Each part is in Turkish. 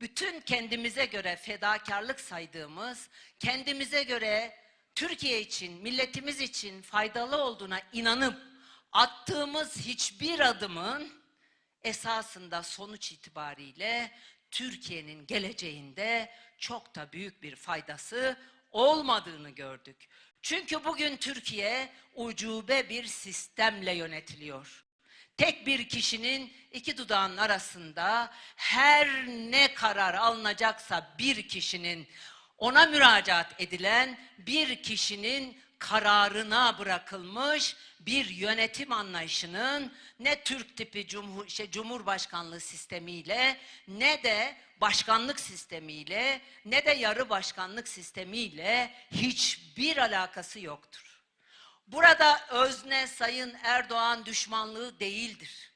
bütün kendimize göre fedakarlık saydığımız, kendimize göre Türkiye için, milletimiz için faydalı olduğuna inanıp attığımız hiçbir adımın esasında sonuç itibariyle Türkiye'nin geleceğinde çok da büyük bir faydası olmadığını gördük. Çünkü bugün Türkiye ucube bir sistemle yönetiliyor. Tek bir kişinin iki dudağın arasında her ne karar alınacaksa bir kişinin ona müracaat edilen bir kişinin kararına bırakılmış bir yönetim anlayışının ne Türk tipi cumhur, şey, cumhurbaşkanlığı sistemiyle ne de başkanlık sistemiyle ne de yarı başkanlık sistemiyle hiçbir alakası yoktur. Burada özne Sayın Erdoğan düşmanlığı değildir.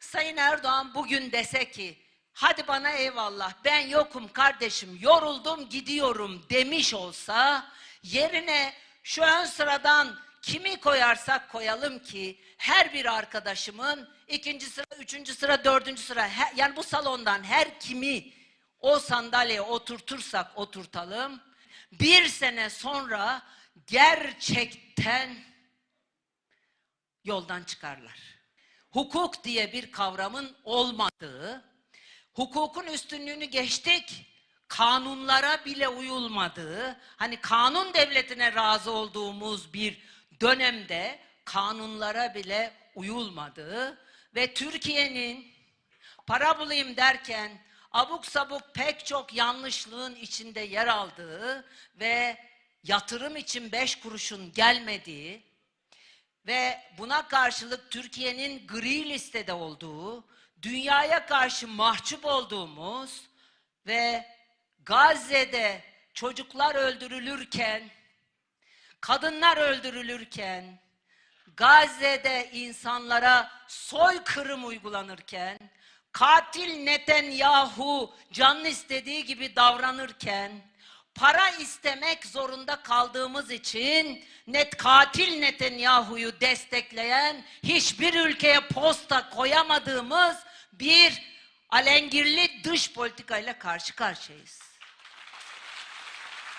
Sayın Erdoğan bugün dese ki hadi bana eyvallah ben yokum kardeşim yoruldum gidiyorum demiş olsa yerine şu ön sıradan kimi koyarsak koyalım ki her bir arkadaşımın ikinci sıra, üçüncü sıra, dördüncü sıra he- yani bu salondan her kimi o sandalyeye oturtursak oturtalım bir sene sonra gerçekten yoldan çıkarlar. Hukuk diye bir kavramın olmadığı, hukukun üstünlüğünü geçtik, kanunlara bile uyulmadığı, hani kanun devletine razı olduğumuz bir dönemde kanunlara bile uyulmadığı ve Türkiye'nin para bulayım derken abuk sabuk pek çok yanlışlığın içinde yer aldığı ve yatırım için beş kuruşun gelmediği ve buna karşılık Türkiye'nin gri listede olduğu, dünyaya karşı mahcup olduğumuz ve Gazze'de çocuklar öldürülürken, kadınlar öldürülürken, Gazze'de insanlara soykırım uygulanırken, katil Netanyahu canlı istediği gibi davranırken, para istemek zorunda kaldığımız için net katil Netanyahu'yu destekleyen hiçbir ülkeye posta koyamadığımız bir alengirli dış politikayla karşı karşıyayız.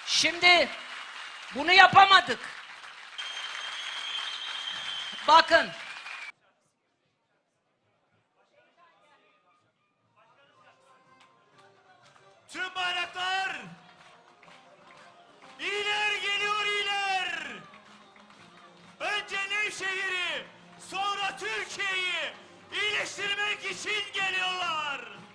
Şimdi bunu yapamadık. Bakın eleştirmek için geliyorlar.